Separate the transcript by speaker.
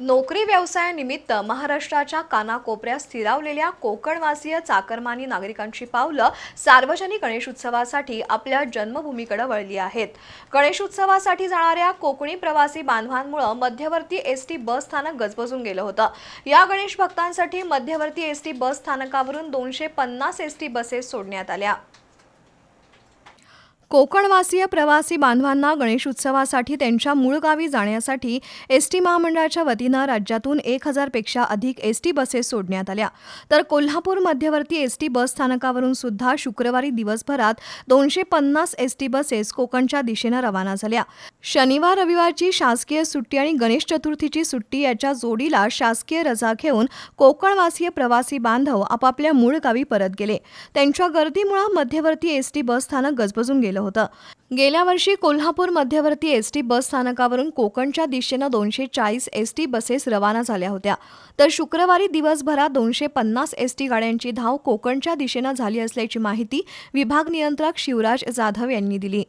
Speaker 1: नोकरी व्यवसायानिमित्त महाराष्ट्राच्या कानाकोपऱ्यात स्थिरावलेल्या कोकणवासीय चाकरमानी नागरिकांची पावलं सार्वजनिक गणेशोत्सवासाठी आपल्या जन्मभूमीकडे वळली आहेत. गणेशोत्सवासाठी जाणाऱ्या कोकणी प्रवासी बांधवांमुळे मध्यवर्ती एस टी बस स्थानक गजबजून गेलं होतं. या गणेश भक्तांसाठी मध्यवर्ती एस टी बस स्थानकावरून दोनशे पन्नास एस टी बसेस सोडण्यात आल्या. कोकणवासीय प्रवासी बांधवांना गणेशोत्सवासाठी त्यांच्या मूळ गावी जाण्यासाठी एस टी महामंडळाच्या वतीनं राज्यातून एक हजारपेक्षा अधिक एस टी बसेस सोडण्यात आल्या. तर कोल्हापूर मध्यवर्ती एस टी बस स्थानकावरून सुद्धा शुक्रवारी दिवसभरात दोनशे पन्नास एस टी बसेस कोकणच्या दिशेनं रवाना झाल्या. शनिवार रविवारची शासकीय सुट्टी आणि गणेश चतुर्थीची सुट्टी याच्या जोडीला शासकीय रजा घेऊन कोकणवासीय प्रवासी बांधव आपापल्या मूळ गावी परत गेले. त्यांच्या गर्दीमुळे मध्यवर्ती एस टी बस स्थानक गजबजून गेलं. होतं. गेल्या वर्षी कोल्हापूर मध्यवर्ती एस टी बस स्थानकावरून कोकणच्या दिशेनं दोनशे चाळीस एस टी बसेस रवाना झाल्या होत्या. तर शुक्रवारी दिवसभरात दोनशे पन्नास एस टी गाड्यांची धाव कोकणच्या दिशेनं झाली असल्याची माहिती विभाग नियंत्रक शिवराज जाधव यांनी दिली.